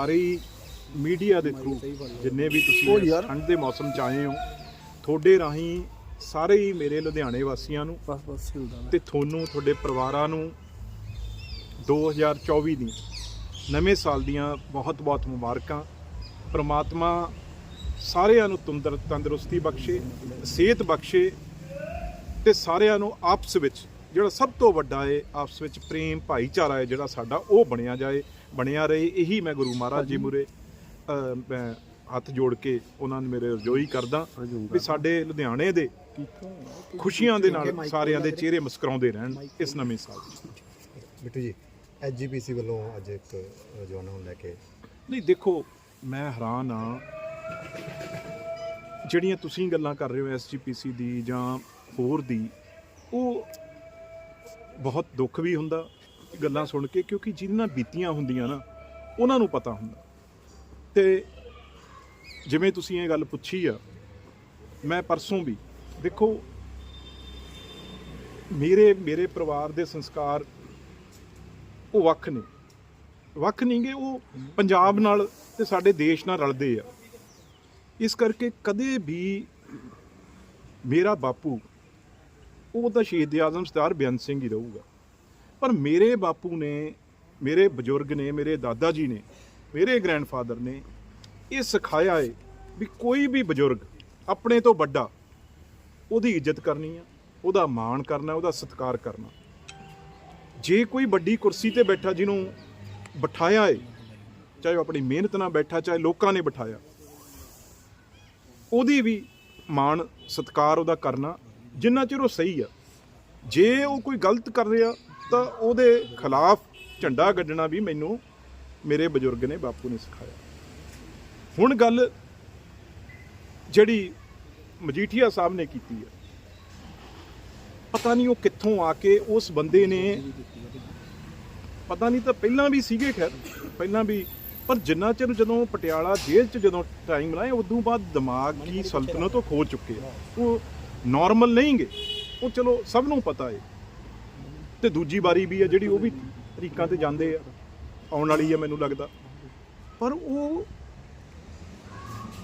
ਸਾਰੇ ਹੀ ਮੀਡੀਆ ਦੇ ਥਰੂ ਜਿੰਨੇ ਵੀ ਤੁਸੀਂ ਠੰਡ ਦੇ ਮੌਸਮ ਚ ਆਏ ਹੋ ਤੁਹਾਡੇ ਰਾਹੀਂ ਸਾਰੇ ਹੀ ਮੇਰੇ ਲੁਧਿਆਣੇ ਵਾਸੀਆਂ ਨੂੰ ਬਸ ਬਸ ਹਿਲਦਾ ਤੇ ਤੁਹਾਨੂੰ ਤੁਹਾਡੇ ਪਰਿਵਾਰਾਂ ਨੂੰ 2024 ਦੀਆਂ ਨਵੇਂ ਸਾਲ ਦੀਆਂ ਬਹੁਤ-ਬਹੁਤ ਮੁਬਾਰਕਾਂ। ਪ੍ਰਮਾਤਮਾ ਸਾਰਿਆਂ ਨੂੰ ਤੁੰਦਰ ਤੰਦਰੁਸਤੀ ਬਖਸ਼ੇ ਸਿਹਤ ਬਖਸ਼ੇ ਤੇ ਸਾਰਿਆਂ ਨੂੰ ਆਪਸ ਵਿੱਚ ਜਿਹੜਾ ਸਭ ਤੋਂ ਵੱਡਾ ਹੈ ਆਪਸ ਵਿੱਚ ਪ੍ਰੇਮ ਭਾਈਚਾਰਾ ਹੈ ਜਿਹੜਾ ਸਾਡਾ ਉਹ ਬਣਿਆ ਜਾਏ। ਬਣਿਆ ਰਹੇ ਇਹੀ ਮੈਂ ਗੁਰੂ ਮਹਾਰਾਜ ਜੀ ਮੁਰੇ ਮੈਂ ਹੱਥ ਜੋੜ ਕੇ ਉਹਨਾਂ ਨੂੰ ਮੇਰੇ ਰਜੋਈ ਕਰਦਾ ਵੀ ਸਾਡੇ ਲੁਧਿਆਣੇ ਦੇ ਖੁਸ਼ੀਆਂ ਦੇ ਨਾਲ ਸਾਰਿਆਂ ਦੇ ਚਿਹਰੇ ਮੁਸਕਰਾਉਂਦੇ ਰਹਿਣ ਇਸ ਨਵੇਂ ਸਾਲ 'ਚ ਬਿੱਟੂ ਜੀ ਐਜੀਪੀਸੀ ਵੱਲੋਂ ਅੱਜ ਇੱਕ ਜਵਾਨਾਂ ਨੂੰ ਲੈ ਕੇ ਨਹੀਂ ਦੇਖੋ ਮੈਂ ਹੈਰਾਨ ਆ ਜਿਹੜੀਆਂ ਤੁਸੀਂ ਗੱਲਾਂ ਕਰ ਰਹੇ ਹੋ ਐਸਜੀਪੀਸੀ ਦੀ ਜਾਂ ਹੋਰ ਦੀ ਉਹ ਬਹੁਤ ਦੁੱਖ ਵੀ ਹੁੰਦਾ ਗੱਲਾਂ ਸੁਣ ਕੇ, ਕਿਉਂਕਿ ਜਿਹਨਾਂ ਬੀਤੀਆਂ ਹੁੰਦੀਆਂ ਨਾ, ਉਹਨਾਂ ਨੂੰ ਪਤਾ ਹੁੰਦਾ। ਤੇ ਜਿਵੇਂ ਤੁਸੀਂ ਇਹ ਗੱਲ ਪੁੱਛੀ ਆ, ਮੈਂ ਪਰਸੋਂ ਵੀ, ਦੇਖੋ, ਮੇਰੇ ਮੇਰੇ ਪਰਿਵਾਰ ਦੇ ਸੰਸਕਾਰ ਉਹ ਵੱਖ ਨੇ। ਵੱਖ ਨਹੀਂਗੇ ਉਹ ਪੰਜਾਬ ਨਾਲ ਤੇ ਸਾਡੇ ਦੇਸ਼ ਨਾਲ ਰਲਦੇ ਆ। ਇਸ ਕਰਕੇ ਕਦੇ ਵੀ ਮੇਰਾ ਬਾਪੂ, ਉਹ ਤਾਂ ਸ਼ਹੀਦ ਆਜ਼ਮ ਸਰਦਾਰ ਬੇਅੰਤ ਸਿੰਘ ਹੀ ਰਹੂਗਾ। ਪਰ ਮੇਰੇ ਬਾਪੂ ਨੇ, ਮੇਰੇ ਬਜ਼ੁਰਗ ਨੇ, ਮੇਰੇ ਦਾਦਾ ਜੀ ਨੇ, ਮੇਰੇ ਗ੍ਰੈਂਡਫਾਦਰ ਨੇ ਇਹ ਸਿਖਾਇਆ ਏ ਵੀ ਕੋਈ ਵੀ ਬਜ਼ੁਰਗ ਆਪਣੇ ਤੋਂ ਵੱਡਾ ਉਹਦੀ ਇੱਜ਼ਤ ਕਰਨੀ ਆ, ਉਹਦਾ ਮਾਣ ਕਰਨਾ, ਉਹਦਾ ਸਤਿਕਾਰ ਕਰਨਾ। ਜੇ ਕੋਈ ਵੱਡੀ ਕੁਰਸੀ ਤੇ ਬੈਠਾ ਜਿਹਨੂੰ ਬਿਠਾਇਆ ਏ, ਚਾਹੇ ਉਹ ਆਪਣੀ ਮਿਹਨਤ ਨਾਲ ਬੈਠਾ, ਚਾਹੇ ਲੋਕਾਂ ਨੇ ਬਿਠਾਇਆ, ਉਹਦੀ ਵੀ ਮਾਣ, ਸਤਿਕਾਰ ਉਹਦਾ ਕਰਨਾ, ਜਿੰਨਾ ਚਿਰ ਉਹ ਸਹੀ ਆ। ਜੇ ਉਹ ਕੋਈ ਗਲਤ ਕਰ ਰਿਹਾ ਤਾਂ ਉਹਦੇ ਖਿਲਾਫ ਝੰਡਾ ਗੱਡਣਾ ਵੀ ਮੈਨੂੰ ਮੇਰੇ ਬਜ਼ੁਰਗ ਨੇ ਬਾਪੂ ਨੇ ਸਿਖਾਇਆ। ਹੁਣ ਗੱਲ ਜਿਹੜੀ ਮਜੀਠੀਆ ਸਾਹਿਬ ਨੇ ਕੀਤੀ ਹੈ, ਪਤਾ ਨਹੀਂ ਉਹ ਕਿੱਥੋਂ ਆ ਕੇ ਉਸ ਬੰਦੇ ਨੇ ਪਤਾ ਨਹੀਂ ਤਾਂ ਪਹਿਲਾਂ ਵੀ ਸੀਗੇ ਖੈਰ, ਪਹਿਲਾਂ ਵੀ, ਪਰ ਜਿੰਨਾ ਚਿਰ ਜਦੋਂ ਪਟਿਆਲਾ ਜੇਲ੍ਹ 'ਚ ਜਦੋਂ ਟਾਈਮ ਲਾਏ ਉਦੋਂ ਬਾਅਦ ਦਿਮਾਗ ਦੀ ਸਲਤਨਤ ਉਹ ਖੋ ਚੁੱਕੇ ਆ। ਉਹ ਨਾਰਮਲ ਨਹੀਂਗੇ। ਉਹ ਚਲੋ ਸਭ ਨੂੰ ਪਤਾ ਹੈ ਤੇ ਦੂਜੀ ਵਾਰੀ ਵੀ ਆ ਜਿਹੜੀ ਉਹ ਵੀ ਤਰੀਕਾਂ ਤੇ ਜਾਂਦੇ ਆ। ਆਉਣ ਵਾਲੀ ਆ ਮੈਨੂੰ ਲੱਗਦਾ। ਪਰ ਉਹ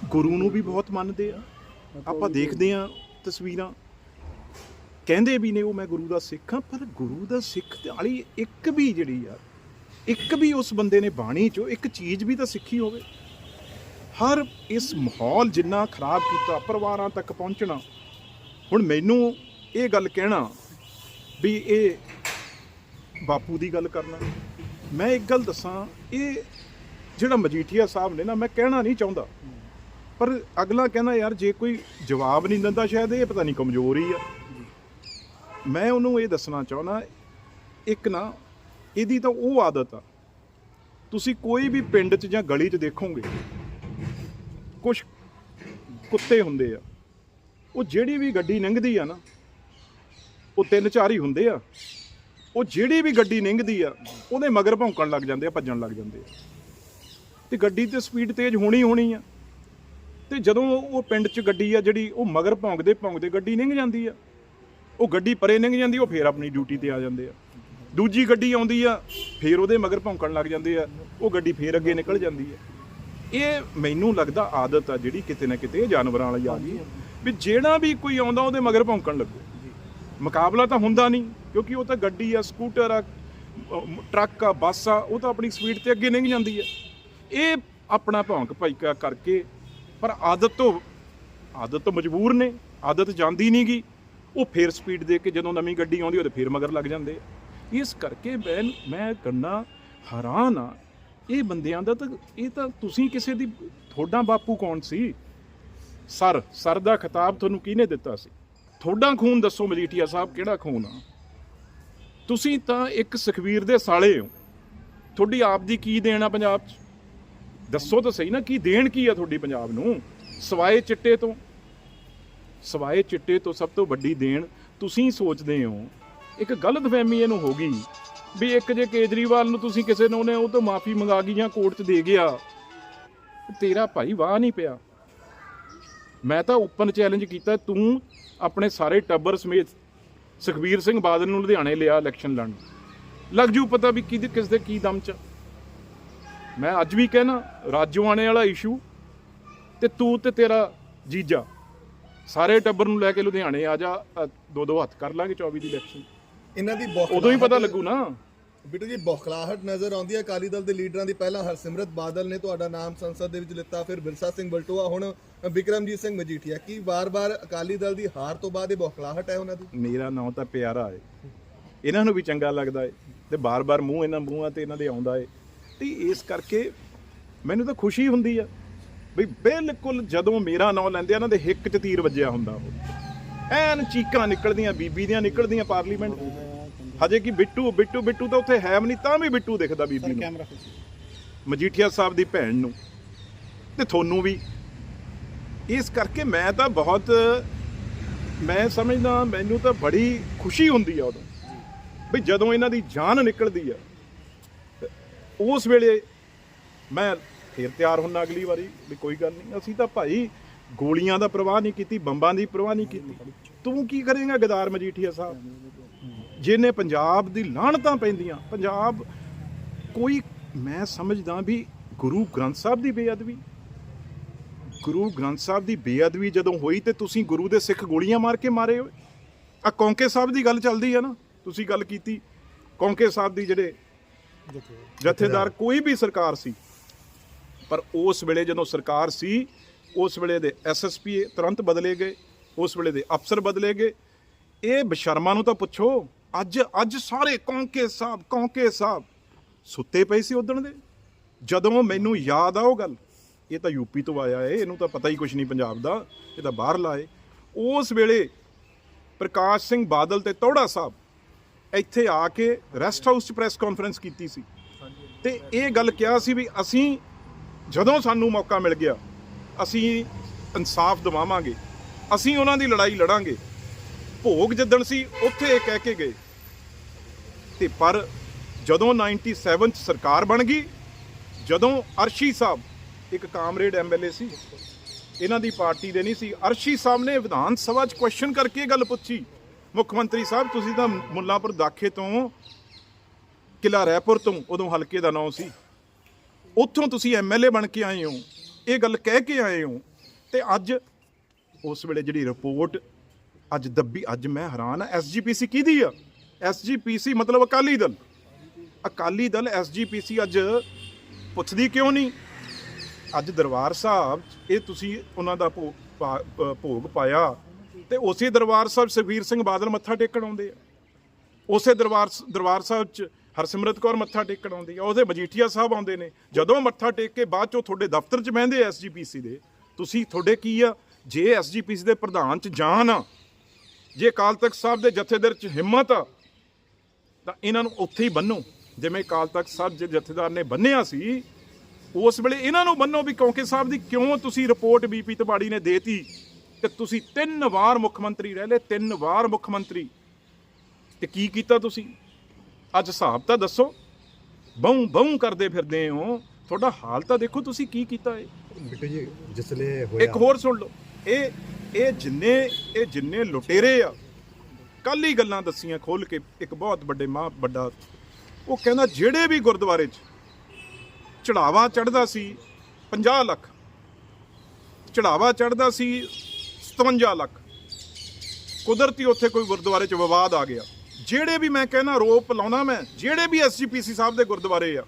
ਗੁਰੂ ਨੂੰ ਵੀ ਬਹੁਤ ਮੰਨਦੇ ਆ। ਆਪਾਂ ਦੇਖਦੇ ਆ ਤਸਵੀਰਾਂ। ਕਹਿੰਦੇ ਵੀ ਨੇ ਉਹ ਮੈਂ ਗੁਰੂ ਦਾ ਸਿੱਖ ਹਾਂ, ਪਰ ਗੁਰੂ ਦਾ ਸਿੱਖ ਤੇ ਵਾਲੀ ਇੱਕ ਵੀ ਜਿਹੜੀ ਆ, ਇੱਕ ਵੀ ਉਸ ਬੰਦੇ ਨੇ ਬਾਣੀ ਚੋਂ ਇੱਕ ਚੀਜ਼ ਵੀ ਤਾਂ ਸਿੱਖੀ ਹੋਵੇ। ਹਰ ਇਸ ਮਾਹੌਲ ਜਿੰਨਾ ਖਰਾਬ ਕੀਤਾ, ਪਰਿਵਾਰਾਂ ਤੱਕ ਪਹੁੰਚਣਾ। ਹੁਣ ਮੈਨੂੰ ਇਹ ਗੱਲ ਕਹਿਣਾ ਵੀ ਇਹ ਬਾਪੂ ਦੀ ਗੱਲ ਕਰਨਾ। ਮੈਂ ਇੱਕ ਗੱਲ ਦੱਸਾਂ, ਇਹ ਜਿਹੜਾ ਮਜੀਠੀਆ ਸਾਹਿਬ ਨੇ ਨਾ, ਮੈਂ ਕਹਿਣਾ ਨਹੀਂ ਚਾਹੁੰਦਾ। ਪਰ ਅਗਲਾ ਕਹਿੰਦਾ, ਯਾਰ, ਜੇ ਕੋਈ ਜਵਾਬ ਨਹੀਂ ਦਿੰਦਾ, ਸ਼ਾਇਦ ਇਹ ਪਤਾ ਨਹੀਂ ਕਮਜ਼ੋਰ ਹੀ ਆ। ਮੈਂ ਉਹਨੂੰ ਇਹ ਦੱਸਣਾ ਚਾਹੁੰਦਾ, ਇੱਕ ਨਾ, ਇਹਦੀ ਤਾਂ ਉਹ ਆਦਤ ਆ। ਤੁਸੀਂ ਕੋਈ ਵੀ ਪਿੰਡ 'ਚ ਜਾਂ ਗਲੀ 'ਚ ਦੇਖੋਗੇ ਕੁਝ ਕੁੱਤੇ ਹੁੰਦੇ ਆ। ਉਹ ਜਿਹੜੀ ਵੀ ਗੱਡੀ ਲੰਘਦੀ ਆ ਨਾ, ਉਹ ਤਿੰਨ ਚਾਰ ਹੀ ਹੁੰਦੇ ਆ। ਉਹ ਜਿਹੜੀ ਵੀ ਗੱਡੀ ਲੰਘਦੀ ਆ, ਉਹਦੇ ਮਗਰ ਭੌਂਕਣ ਲੱਗ ਜਾਂਦੇ ਆ, ਭੱਜਣ ਲੱਗ ਜਾਂਦੇ ਆ। ਤੇ ਗੱਡੀ ਤੇ ਸਪੀਡ ਤੇਜ਼ ਹੋਣੀ ਹੋਣੀ ਆ। ਤੇ ਜਦੋਂ ਉਹ ਪਿੰਡ 'ਚ ਗੱਡੀ ਆ ਜਿਹੜੀ, ਉਹ ਮਗਰ ਭੌਂਕਦੇ ਭੌਂਕਦੇ ਗੱਡੀ ਲੰਘ ਜਾਂਦੀ ਆ। ਉਹ ਗੱਡੀ ਪਰੇ ਲੰਘ ਜਾਂਦੀ, ਉਹ ਫੇਰ ਆਪਣੀ ਡਿਊਟੀ ਤੇ ਆ ਜਾਂਦੇ ਆ। ਦੂਜੀ ਗੱਡੀ ਆਉਂਦੀ ਆ, ਫੇਰ ਉਹਦੇ ਮਗਰ ਭੌਂਕਣ ਲੱਗ ਜਾਂਦੇ ਆ, ਉਹ ਗੱਡੀ ਫੇਰ ਅੱਗੇ ਨਿਕਲ ਜਾਂਦੀ ਆ। ਇਹ ਮੈਨੂੰ ਲੱਗਦਾ ਆਦਤ ਆ ਜਿਹੜੀ ਕਿਤੇ ਨਾ ਕਿਤੇ ਇਹ ਜਾਨਵਰਾਂ ਵਾਲੀ ਆ ਗਈ ਵੀ ਜਿਹੜਾ ਵੀ ਕੋਈ ਆਉਂਦਾ, ਉਹਦੇ ਮਗਰ ਭੌਂਕਣ ਲੱਗੋ। ਮੁਕਾਬਲਾ ਤਾਂ ਹੁੰਦਾ ਨਹੀਂ, ਕਿਉਂਕਿ ਉਹ ਤਾਂ ਗੱਡੀ ਆ, ਸਕੂਟਰ ਆ ਟਰੱਕ ਆ, ਬੱਸ ਆ, ਉਹ ਤਾਂ ਆਪਣੀ ਸਪੀਡ ਤੇ ਅੱਗੇ ਨਹੀਂ ਜਾਂਦੀ ਆ। ਇਹ ਆਪਣਾ ਭੌਂਕ ਭਾਈਕਾ ਕਰਕੇ, ਪਰ ਆਦਤ ਤੋਂ ਆਦਤ ਤੋਂ ਮਜਬੂਰ ਨੇ, ਆਦਤ ਜਾਂਦੀ ਨਹੀਂ ਗੀ ਉਹ ਫੇਰ ਸਪੀਡ ਦੇ ਕੇ ਜਦੋਂ ਨਵੀਂ ਗੱਡੀ ਆਉਂਦੀ, ਉਹਦੇ ਫੇਰ ਮਗਰ ਲੱਗ ਜਾਂਦੇ ਆ। ਇਸ ਕਰਕੇ ਮੈਂ ਮੈਂ ਕਰਨਾ ਹੈਰਾਨ ਆ, ਇਹ ਬੰਦਿਆਂ ਦਾ ਤਾਂ, ਇਹ ਤਾਂ ਤੁਸੀਂ ਕਿਸੇ ਦੀ, ਤੁਹਾਡਾ ਬਾਪੂ ਕੌਣ ਸੀ? ਸਰ ਸਰ ਦਾ ਖਿਤਾਬ ਤੁਹਾਨੂੰ ਕਿਹਨੇ ਦਿੱਤਾ ਸੀ? ਤੁਹਾਡਾ ਖੂਨ ਦੱਸੋ ਮਜੀਠੀਆ ਸਾਹਿਬ, ਕਿਹੜਾ ਖੂਨ ਆ? ਤੁਸੀਂ ਤਾਂ ਇੱਕ ਸੁਖਵੀਰ ਦੇ ਸਾਲੇ ਹੋ। ਤੁਹਾਡੀ ਆਪ ਦੀ ਕੀ ਦੇਣ ਆ ਪੰਜਾਬ 'ਚ? ਦੱਸੋ ਤਾਂ ਸਹੀ ਨਾ, ਕੀ ਦੇਣ ਕੀ ਆ ਤੁਹਾਡੀ ਪੰਜਾਬ ਨੂੰ? ਸਵਾਏ ਚਿੱਟੇ ਤੋਂ। ਸਵਾਏ ਚਿੱਟੇ ਤੋਂ ਸਭ ਤੋਂ ਵੱਡੀ ਦੇਣ ਤੁਸੀਂ ਸੋਚਦੇ ਹੋ। ਇੱਕ ਗਲਤਫਹਿਮੀ ਇਹਨੂੰ ਹੋ ਗਈ ਵੀ ਇੱਕ ਜੇ ਕੇਜਰੀਵਾਲ ਨੂੰ ਤੁਸੀਂ ਕਿਸੇ ਨੂੰ ਉਹਨੇ ਉਹ ਤੋਂ ਮਾਫੀ ਮੰਗਾ ਗਈ ਜਾਂ ਕੋਰਟ 'ਚ ਦੇ ਗਿਆ, ਤੇਰਾ ਭਾਈ ਵਾਹ ਨਹੀਂ ਪਿਆ। ਮੈਂ ਤਾਂ ਓਪਨ ਚੈਲੰਜ ਕੀਤਾ, ਤੂੰ ਆਪਣੇ ਸਾਰੇ ਟੱਬਰ ਸਮੇਤ ਸੁਖਬੀਰ ਸਿੰਘ ਬਾਦਲ ਨੂੰ ਲੁਧਿਆਣੇ ਲਿਆ ਇਲੈਕਸ਼ਨ ਲੜਨ। ਲੱਗ ਜੂ ਪਤਾ ਵੀ ਕਿਹਦੇ ਕਿਸ ਦੇ ਕੀ ਦਮ ਚ। ਮੈਂ ਅੱਜ ਵੀ ਕਹਿਣਾ ਰਾਜੋਆਣੇ ਵਾਲਾ ਇਸ਼ੂ ਤੇ ਤੂੰ ਤੇ ਤੇਰਾ ਜੀਜਾ ਸਾਰੇ ਟੱਬਰ ਨੂੰ ਲੈ ਕੇ ਲੁਧਿਆਣੇ ਆ ਜਾ ਦੋ ਦੋ ਹੱਥ ਕਰ ਲਾਂਗੇ 24 ਦੀ ਇਲੈਕਸ਼ਨ ਇਹਨਾਂ ਦੀ ਬੌਖਲਾਹਟ ਉਦੋਂ ਹੀ ਪਤਾ ਲੱਗੂ ਨਾ। ਬਿੱਟੂ ਜੀ ਬੌਖਲਾਹਟ ਨਜ਼ਰ ਆਉਂਦੀ ਹੈ। ਅਕਾਲੀ ਦਲ ਦੇ ਲੀਡਰਾਂ ਦੀ ਪਹਿਲਾਂ ਹਰਸਿਮਰਤ ਬਾਦਲ ਨੇ ਤੁਹਾਡਾ ਨਾਮ ਸੰਸਦ ਦੇ ਵਿੱਚ ਲਿੱਤਾ ਫਿਰ ਬਿਰਸਾ ਸਿੰਘ ਬਲਟੋਆ ਹੁਣ ਵਿਕਰਮਜੀਤ ਸਿੰਘ ਮਜੀਠੀਆ। ਕੀ ਵਾਰ-ਵਾਰ ਅਕਾਲੀ ਦਲ ਦੀ ਹਾਰ ਤੋਂ ਬਾਅਦ ਇਹ ਬੌਖਲਾਹਟ ਹੈ ਉਹਨਾਂ ਦੀ? ਮੇਰਾ ਨਾਂ ਤਾਂ ਪਿਆਰਾ ਹੈ। ਇਹਨਾਂ ਨੂੰ ਵੀ ਚੰਗਾ ਲੱਗਦਾ ਹੈ ਤੇ ਬਾਰ-ਬਾਰ ਮੂੰਹ ਇਹਨਾਂ ਮੂੰਹਾਂ ਤੇ ਇਹਨਾਂ ਦੇ ਆਉਂਦਾ ਏ ਤੇ ਇਸ ਕਰਕੇ ਮੈਨੂੰ ਤਾਂ ਖੁਸ਼ੀ ਹੁੰਦੀ ਆ ਵੀ ਬਿਲਕੁਲ ਜਦੋਂ ਮੇਰਾ ਨਾਂ ਲੈਂਦੇ ਆ, ਇਹਨਾਂ ਦੇ ਹਿੱਕ 'ਚ ਤੀਰ ਵੱਜਿਆ ਹੁੰਦਾ ਉਹ। ਐਨ ਚੀਕਾਂ ਨਿਕਲਦੀਆਂ ਬੀਬੀ ਦੀਆਂ ਨਿਕਲਦੀਆਂ ਪਾਰਲੀਮੈਂਟ। ਹਜੇ ਕਿ ਬਿੱਟੂ ਬਿੱਟੂ ਬਿੱਟੂ ਤਾਂ ਉੱਥੇ ਹੈ ਵੀ ਨਹੀਂ ਤਾਂ ਵੀ ਬਿੱਟੂ ਦਿਖਦਾ ਬੀਬੀ ਨੂੰ। ਮਜੀਠੀਆ ਸਾਹਿਬ ਦੀ ਭੈਣ ਨੂੰ। ਤੇ ਤੁਹਾਨੂੰ ਵੀ। ਇਸ ਕਰਕੇ ਮੈਂ ਤਾਂ ਬਹੁਤ ਮੈਂ ਸਮਝਦਾ ਮੈਨੂੰ ਤਾਂ ਬੜੀ ਖੁਸ਼ੀ ਹੁੰਦੀ ਆ ਉਦੋਂ। ਵੀ ਜਦੋਂ ਇਹਨਾਂ ਦੀ ਜਾਨ ਨਿਕਲਦੀ ਆ ਉਸ ਵੇਲੇ ਮੈਂ ਫੇਰ ਤਿਆਰ ਹੁੰਨਾ ਅਗਲੀ ਵਾਰੀ ਵੀ ਕੋਈ ਗੱਲ ਨਹੀਂ ਅਸੀਂ ਤਾਂ ਭਾਈ ਗੋਲੀਆਂ ਦਾ ਪ੍ਰਵਾਹ ਨਹੀਂ ਕੀਤੀ ਬੰਬਾਂ ਦੀ ਪ੍ਰਵਾਹ ਨਹੀਂ ਕੀਤੀ। ਤੂੰ ਕੀ ਕਰੇਂਗਾ ਗਦਾਰ ਮਜੀਠੀਆ ਸਾਹਿਬ? ਜਿਹਨੇ ਪੰਜਾਬ ਦੀ ਲਾਹਣਤਾਂ ਪੈਂਦੀਆਂ, ਪੰਜਾਬ ਕੋਈ, ਮੈਂ ਸਮਝਦਾ ਵੀ ਗੁਰੂ ਗ੍ਰੰਥ ਸਾਹਿਬ ਦੀ ਬੇਅਦਬੀ। ਗੁਰੂ ਗ੍ਰੰਥ ਸਾਹਿਬ ਦੀ ਬੇਅਦਬੀ ਜਦੋਂ ਹੋਈ ਤੇ ਤੁਸੀਂ ਗੁਰੂ ਦੇ ਸਿੱਖ ਗੋਲੀਆਂ ਮਾਰ ਕੇ ਮਾਰੇ ਹੋ ਆ ਕੌਂਕੇ ਸਾਹਿਬ ਦੀ ਗੱਲ ਚੱਲਦੀ ਹੈ ਨਾ, ਤੁਸੀਂ ਗੱਲ ਕੀਤੀ। ਕੌਂਕੇ ਸਾਹਿਬ ਦੀ ਜਿਹੜੇ ਜਥੇਦਾਰ, ਕੋਈ ਵੀ ਸਰਕਾਰ ਸੀ, ਪਰ ਉਸ ਵੇਲੇ ਜਦੋਂ ਸਰਕਾਰ ਸੀ, ਉਸ ਵੇਲੇ ਦੇ ਐਸਐਸਪੀ ਤੁਰੰਤ ਬਦਲੇ ਗਏ, ਉਸ ਵੇਲੇ ਦੇ ਅਫਸਰ ਬਦਲੇ ਗਏ। ਇਹ ਬਸ਼ਰਮਾ ਨੂੰ ਤਾਂ ਪੁੱਛੋ ਅੱਜ ਅੱਜ ਸਾਰੇ ਕੌਂਕੇ ਸਾਹਿਬ ਕੌਂਕੇ ਸਾਹਿਬ ਸੁੱਤੇ ਪਏ ਸੀ ਉਦਣ ਦੇ। ਜਦੋਂ ਮੈਨੂੰ ਯਾਦ ਆ ਉਹ ਗੱਲ, ਇਹ ਤਾਂ ਯੂਪੀ ਤੋਂ ਆਇਆ ਏ, ਇਹਨੂੰ ਤਾਂ ਪਤਾ ਹੀ ਕੁਝ ਨਹੀਂ ਪੰਜਾਬ ਦਾ, ਇਹ ਤਾਂ ਬਾਹਰ ਲਾਏ। ਉਸ ਵੇਲੇ ਪ੍ਰਕਾਸ਼ ਸਿੰਘ ਬਾਦਲ ਤੇ ਤੋੜਾ ਸਾਹਿਬ ਇੱਥੇ ਆ ਕੇ ਰੈਸਟ ਹਾਊਸ 'ਚ ਪ੍ਰੈਸ ਕਾਨਫਰੰਸ ਕੀਤੀ ਸੀ। ਤੇ ਇਹ ਗੱਲ ਕਿਹਾ ਸੀ ਵੀ ਅਸੀਂ ਜਦੋਂ ਸਾਨੂੰ ਮੌਕਾ ਮਿਲ ਗਿਆ, ਅਸੀਂ ਇਨਸਾਫ ਦਿਵਾਵਾਂਗੇ, ਅਸੀਂ ਉਹਨਾਂ ਦੀ ਲੜਾਈ ਲੜਾਂਗੇ। ਭੋਗ ਜਿੱਦਣ ਸੀ, ਉੱਥੇ ਇਹ ਕਹਿ ਕੇ ਗਏ ਤੇ ਪਰ ਜਦੋਂ 97 ਚ ਸਰਕਾਰ ਬਣ ਗਈ, ਜਦੋਂ ਅਰਸ਼ੀ ਸਾਹਿਬ, ਇੱਕ ਕਾਮਰੇਡ ਐਮਐਲਏ ਸੀ, ਇਹਨਾਂ ਦੀ ਪਾਰਟੀ ਦੇ ਨਹੀਂ ਸੀ, ਅਰਸ਼ੀ ਸਾਹਿਬ ਨੇ ਵਿਧਾਨ ਸਭਾ 'ਚ ਕੁਐਸਚਨ ਕਰਕੇ ਇਹ ਗੱਲ ਪੁੱਛੀ। ਮੁੱਖ ਮੰਤਰੀ ਸਾਹਿਬ, ਤੁਸੀਂ ਤਾਂ ਮੁੱਲਾਂਪੁਰ ਦਾਖੇ ਤੋਂ ਕਿਲਾ ਰੈਪੁਰ ਤੋਂ ਉਦੋਂ ਹਲਕੇ ਦਾ ਨਾਮ ਸੀ। ਉੱਥੋਂ ਤੁਸੀਂ ਐਮਐਲਏ ਬਣ ਕੇ ਆਏ ਹੋ, ਇਹ ਗੱਲ ਕਹਿ ਕੇ ਆਏ ਹੋ ਤੇ ਅੱਜ ਉਸ ਵੇਲੇ ਜਿਹੜੀ ਰਿਪੋਰਟ ਅੱਜ ਦੱਬੀ, ਅੱਜ ਮੈਂ ਹੈਰਾਨ ਆ ਐਸਜੀਪੀਸੀ ਕਿਹਦੀ ਆ? ਐਸਜੀਪੀਸੀ, ਮਤਲਬ ਅਕਾਲੀ ਦਲ। ਅਕਾਲੀ ਦਲ, ਐਸਜੀਪੀਸੀ ਅੱਜ ਪੁੱਛਦੀ ਕਿਉਂ ਨਹੀਂ? ਅੱਜ ਦਰਬਾਰ ਸਾਹਿਬ, ਇਹ ਤੁਸੀਂ ਉਹਨਾਂ ਦਾ ਭੋ- ਪਾ- ਭੋਗ ਪਾਇਆ ਤੇ ਉਸੇ ਦਰਬਾਰ ਸਾਹਿਬ ਸੁਖਬੀਰ ਸਿੰਘ ਬਾਦਲ ਮੱਥਾ ਟੇਕਣ ਆਉਂਦੇ ਆ। ਉਸੇ ਦਰਬਾਰ ਦਰਬਾਰ ਸਾਹਿਬ ਚ ਹਰਸਿਮਰਤ ਕੌਰ ਮੱਥਾ ਟੇਕਣ ਆਉਂਦੀ ਆ। ਉਹਦੇ ਮਜੀਠੀਆ ਸਾਹਿਬ ਆਉਂਦੇ ਨੇ। ਜਦੋਂ ਮੱਥਾ ਟੇਕ ਕੇ ਬਾਅਦ ਚੋਂ ਤੁਹਾਡੇ ਦਫ਼ਤਰ ਚ ਬਹਿੰਦੇ ਐਸਜੀਪੀਸੀ ਦੇ, ਤੁਸੀਂ ਤੁਹਾਡੇ ਕੀ ਆ? ਜੇ ਐਸਜੀਪੀਸੀ ਦੇ ਪ੍ਰਧਾਨ ਚ ਜਾਨ ਆ, ਜੇ ਅਕਾਲ ਤਖਤ ਸਾਹਿਬ ਦੇ ਜਥੇਦਾਰ ਚ ਹਿੰਮਤ ਆ ਤਾਂ ਇਹਨਾਂ ਨੂੰ ਉੱਥੇ ਹੀ ਬੰਨੋ। ਜਿਵੇਂ ਅਕਾਲ ਤਖਤ ਸਾਹਿਬ ਜਥੇਦਾਰ ਨੇ ਬੰਨਿਆ ਸੀ ਉਸ ਵੇਲੇ ਇਹਨਾਂ ਨੂੰ ਬੰਨੋ ਵੀ ਕਿਉਂਕਿ ਸਾਹਿਬ ਦੀ ਕਿਉਂ ਤੁਸੀਂ ਰਿਪੋਰਟ ਬੀਪੀ ਤਬਾੜੀ ਨੇ ਦੇਤੀ ਤੇ ਤੁਸੀਂ ਤਿੰਨ ਵਾਰ ਮੁੱਖ ਮੰਤਰੀ ਰਹਿ ਲਏ ਤਿੰਨ ਵਾਰ ਮੁੱਖ ਮੰਤਰੀ। ਤੇ ਕੀ ਕੀਤਾ ਤੁਸੀਂ? ਅੱਜ ਹਿਸਾਬ ਤਾਂ ਦੱਸੋ। ਬਹੁ ਬਹੁ ਕਰਦੇ ਫਿਰਦੇ ਹੋ। ਤੁਹਾਡਾ ਹਾਲ ਤਾਂ ਦੇਖੋ ਤੁਸੀਂ ਕੀ ਕੀਤਾ ਏ। ਬਿੱਟੂ ਜੀ ਜਿਸਲੇ ਹੋਇਆ ਇੱਕ ਹੋਰ ਸੁਣ ਲਓ। ਇਹ ਇਹ ਜਿੰਨੇ ਇਹ ਜਿੰਨੇ ਲੁਟੇਰੇ ਆ ਕੱਲ ਹੀ ਗੱਲਾਂ ਦੱਸੀਆਂ ਖੋਲ ਕੇ ਇੱਕ ਬਹੁਤ ਵੱਡੇ ਮਾਂ ਵੱਡਾ, ਉਹ ਕਹਿੰਦਾ ਜਿਹੜੇ ਵੀ ਗੁਰਦੁਆਰੇ 'ਚ ਚੜਾਵਾ ਚੜਦਾ ਸੀ 50 ਲੱਖ ਚੜਾਵਾ ਚੜਦਾ ਸੀ 57 ਲੱਖ, ਕੁਦਰਤੀ ਉੱਥੇ ਕੋਈ ਗੁਰਦੁਆਰੇ 'ਚ ਵਿਵਾਦ ਆ ਗਿਆ। ਜਿਹੜੇ ਵੀ ਮੈਂ ਕਹਿੰਦਾ ਰੋਪ ਲਾਉਣਾ ਮੈਂ, ਜਿਹੜੇ ਵੀ ਐਸਜੀਪੀਸੀ ਸਾਹਿਬ ਦੇ ਗੁਰਦੁਆਰੇ ਆ,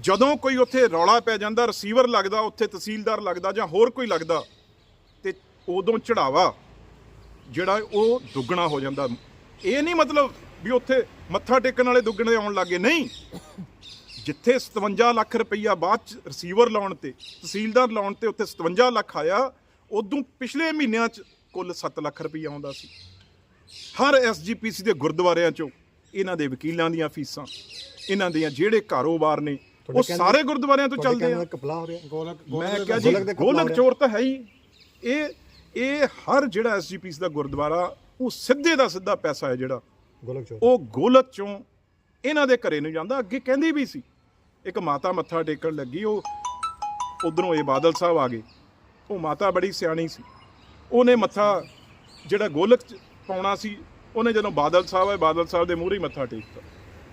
ਜਦੋਂ ਕੋਈ ਉੱਥੇ ਰੌਲਾ ਪੈ ਜਾਂਦਾ ਰਿਸੀਵਰ ਲੱਗਦਾ, ਉੱਥੇ ਤਹਿਸੀਲਦਾਰ ਲੱਗਦਾ ਜਾਂ ਹੋਰ ਕੋਈ ਲੱਗਦਾ, ਤੇ ਉਦੋਂ ਚੜਾਵਾ ਜਿਹੜਾ ਉਹ ਦੁੱਗਣਾ ਹੋ ਜਾਂਦਾ। ਇਹ ਨਹੀਂ ਮਤਲਬ ਵੀ ਉੱਥੇ ਮੱਥਾ ਟੇਕਣ ਵਾਲੇ ਦੁੱਗਣੇ ਆਉਣ ਲੱਗੇ ਨਹੀਂ। ਜਿੱਥੇ 57 ਲੱਖ ਰੁਪਈਆ ਬਾਅਦ ਚ ਰਿਸੀਵਰ ਲਾਉਣ ਤੇ ਤਹਿਸੀਲਦਾਰ ਲਾਉਣ ਤੇ ਉੱਥੇ 57 ਲੱਖ ਆਇਆ ਉਦੋਂ ਪਿਛਲੇ ਮਹੀਨਿਆਂ ਚ ਕੁੱਲ 7 ਲੱਖ ਰੁਪਈਆ ਆਉਂਦਾ ਸੀ। ਹਰ ਐਸਜੀਪੀਸੀ ਦੇ ਗੁਰਦੁਆਰਿਆਂ ਚੋਂ ਇਹਨਾਂ ਦੇ ਵਕੀਲਾਂ ਦੀਆਂ ਫੀਸਾਂ ਇਹਨਾਂ ਦੀਆਂ ਜਿਹੜੇ ਕਾਰੋਬਾਰ ਨੇ ਉਹ ਸਾਰੇ ਗੁਰਦੁਆਰਿਆਂ ਤੋਂ ਚੱਲਦੇ ਆ। ਦਾ ਮੈਂ ਕਿਹਾ ਜੀ ਗੋਲਕ ਦੇ। ਚੋਰ ਤਾਂ ਹੈ ਹੀ। ਇਹ ਇਹ ਹਰ ਜਿਹੜਾ ਐਸਜੀਪੀਸੀ ਦਾ ਗੁਰਦੁਆਰਾ ਉਹ ਸਿੱਧੇ ਦਾ ਸਿੱਧਾ ਪੈਸਾ ਹੈ ਜਿਹੜਾ। ਗੋਲਕ ਚੋਰ ਉਹ ਗੋਲਕ ਚੋਂ ਇਹਨਾਂ ਦੇ ਘਰੇ ਨੂੰ ਜਾਂਦਾ। ਅੱਗੇ ਕਹਿੰਦੀ ਵੀ ਸੀ ਇੱਕ ਮਾਤਾ ਮੱਥਾ ਟੇਕਣ ਲੱਗੀ ਉਹ ਉਧਰੋਂ ਇਹ ਬਾਦਲ ਸਾਹਿਬ ਆ ਗਏ। ਉਹ ਮਾਤਾ ਬੜੀ ਸਿਆਣੀ ਸੀ। ਉਹਨੇ ਮੱਥਾ ਜਿਹੜਾ ਗੋਲਕ ਚ ਪਾਉਣਾ ਸੀ ਉਹਨੇ ਜਦੋਂ ਬਾਦਲ ਸਾਹਿਬ ਆਏ ਬਾਦਲ ਸਾਹਿਬ ਦੇ ਮੂਹਰੇ ਹੀ ਮੱਥਾ ਟੇਕਤਾ।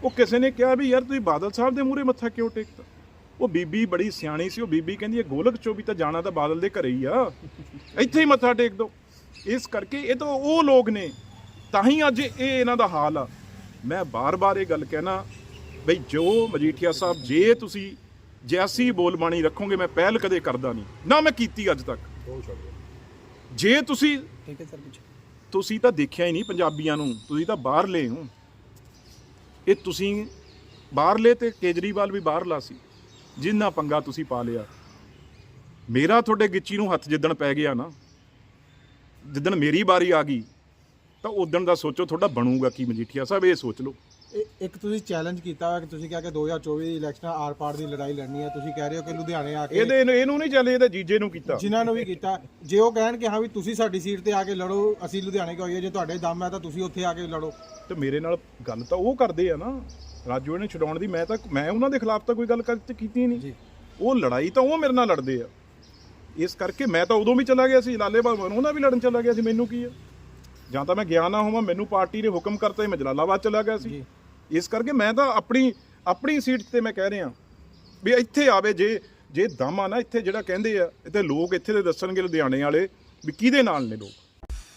ਉਹ ਕਿਸੇ ਨੇ ਕਿਹਾ ਵੀ ਯਾਰ ਤੁਸੀਂ ਬਾਦਲ ਸਾਹਿਬ ਦੇ ਮੂਹਰੇ ਮੱਥਾ ਕਿਉਂ ਟੇਕਤਾ? ਉਹ ਬੀਬੀ ਬੜੀ ਸਿਆਣੀ ਸੀ ਉਹ ਬੀਬੀ ਕਹਿੰਦੀ ਇਹ ਗੋਲਕ ਚੋਂ ਵੀ ਤਾਂ ਜਾਣਾ ਤਾਂ ਬਾਦਲ ਦੇ ਘਰੇ ਹੀ ਆ। ਇੱਥੇ ਹੀ ਮੱਥਾ ਟੇਕ ਦੋ। ਇਸ ਕਰਕੇ ਇਹ ਤਾਂ ਉਹ ਲੋਕ ਨੇ ਤਾਂ ਹੀ ਅੱਜ ਇਹ ਇਹਨਾਂ ਦਾ ਹਾਲ ਆ। ਮੈਂ ਬਾਰ-ਬਾਰ ਇਹ ਗੱਲ ਕਹਿਣਾ ਬਈ ਜੋ ਮਜੀਠੀਆ ਸਾਹਿਬ ਜੇ ਤੁਸੀਂ ਜੈਸੀ ਬੋਲ ਬਾਣੀ ਰੱਖੋਗੇ ਮੈਂ ਪਹਿਲ ਕਦੇ ਕਰਦਾ ਨਹੀਂ। ਨਾ ਮੈਂ ਕੀਤੀ ਅੱਜ ਤੱਕ। ਜੇ ਤੁਸੀਂ ਠੀਕ ਹੈ ਸਰ ਕੁਝ ਤੁਸੀਂ ਤਾਂ ਦੇਖਿਆ ਹੀ ਨਹੀਂ ਪੰਜਾਬੀਆਂ ਨੂੰ ਤੁਸੀਂ ਤਾਂ ਬਾਹਰਲੇ ਹੋ। ਇਹ ਤੁਸੀਂ ਬਾਹਰਲੇ ਤੇ ਕੇਜਰੀਵਾਲ ਵੀ ਬਾਹਰਲਾ ਸੀ। ਜਿੰਨਾ ਪੰਗਾ ਤੁਸੀਂ ਪਾ ਲਿਆ। ਮੇਰਾ ਤੁਹਾਡੇ ਗਿੱਚੀ ਨੂੰ ਹੱਥ ਜਿੱਦਣ ਪੈ ਗਿਆ ਨਾ ਜਿੱਦਣ ਮੇਰੀ ਵਾਰੀ ਆ ਗਈ ਤਾਂ ਉਦਣ ਦਾ ਸੋਚੋ ਤੁਹਾਡਾ ਬਣੂਗਾ ਕੀ ਮਜੀਠੀਆ ਸਾਹਿਬ ਇਹ ਸੋਚ ਲਓ। ਇਹ- ਇੱਕ ਤੁਸੀਂ ਚੈਲੰਜ ਕੀਤਾ ਹੋਇਆ ਕਿ ਤੁਸੀਂ ਕਿਹਾ ਕਿ 2024 ਦੀ ਇਲੈਕਸ਼ਨ ਆਰ ਪਾਰ ਦੀ ਲੜਾਈ ਲੜਨੀ ਹੈ ਤੁਸੀਂ ਕਹਿ ਰਹੇ ਹੋ ਕਿ ਲੁਧਿਆਣੇ ਆ ਕੇ ਇਹਦੇ ਇਹਨੂੰ ਨਹੀਂ ਚੱਲੇ ਇਹਦੇ ਜੀਜੇ ਨੂੰ ਕੀਤਾ। ਜਿਨ੍ਹਾਂ ਨੂੰ ਵੀ ਕੀਤਾ। ਜੇ ਉਹ ਕਹਿਣ ਕਿ ਹਾਂ ਵੀ ਤੁਸੀਂ ਸਾਡੀ ਸੀਟ ਤੇ ਆ ਕੇ ਲੜੋ ਅਸੀਂ ਲੁਧਿਆਣੇ ਕਿਉਂ ਜੇ ਤੁਹਾਡੇ ਦਮ ਹੈ ਤਾਂ ਤੁਸੀਂ ਉੱਥੇ ਆ ਕੇ ਲੜੋ। ਤੇ ਮੇਰੇ ਨਾਲ ਗੱਲ ਤਾਂ ਉਹ ਕਰਦੇ ਆ ਨਾ। ਰਾਜੂ ਨੇ ਛਡਾਉਣ ਦੀ ਮੈਂ ਤਾਂ ਮੈਂ ਉਹਨਾਂ ਦੇ ਖਿਲਾਫ ਤਾਂ ਕੋਈ ਗੱਲ ਕਰ ਕੀਤੀ ਨਹੀਂ। ਜੀ। ਉਹ ਲੜਾਈ ਤਾਂ ਉਹ ਮੇਰੇ ਨਾਲ ਲੜਦੇ ਆ। ਇਸ ਕਰਕੇ ਮੈਂ ਤਾਂ ਉਦੋਂ ਵੀ ਚਲਾ ਗਿਆ ਸੀ ਲਾਲੇ ਬਾਬਾ ਉਹਨਾਂ ਵੀ ਲੜਨ ਚਲਾ ਗਿਆ ਸੀ ਮੈਨੂੰ ਕੀ ਆ? ਜਾਂ ਤਾਂ ਮੈਂ ਗਿਆ ਨਾ ਹੋਵਾਂ ਮੈਨੂੰ ਪਾਰਟੀ ਨੇ ਹੁਕਮ ਕਰਤਾ ਮੈਂ ਜਲਾਲਾਬਾਦ ਚਲਾ ਗਿਆ ਸੀ। ਇਸ ਕਰਕੇ ਮੈਂ ਤਾਂ ਆਪਣੀ ਆਪਣੀ ਸੀਟ ਤੇ ਮੈਂ ਕਹਿ ਰਿਹਾ। ਵੀ ਇੱਥੇ ਆਵੇ ਜੇ ਜੇ ਦਮ ਆ ਨਾ ਇੱਥੇ ਜਿਹੜਾ ਕਹਿੰਦੇ ਆ ਇੱਥੇ ਲੋਕ ਇੱਥੇ ਦੇ ਦੱਸਣਗੇ ਲੁਧਿਆਣੇ ਵਾਲੇ ਵੀ ਕਿਹਦੇ ਨਾਲ ਨੇ ਲੋਕ?